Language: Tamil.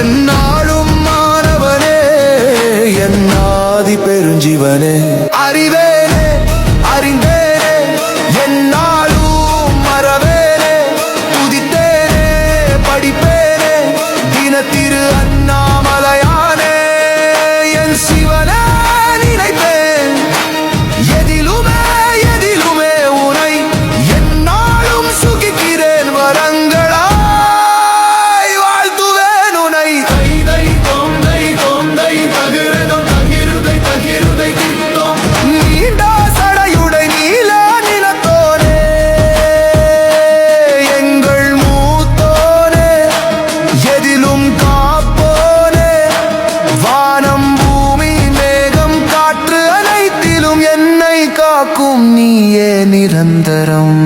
என்னாலும் மாணவனே என்னாதி பெருஞ்சீவனே. அறிவே காற்றிலும் காப்போலே வானம் பூமி மேகம் காற்று அனைத்திலும் என்னை காக்கும் நீயே நிரந்தரம்.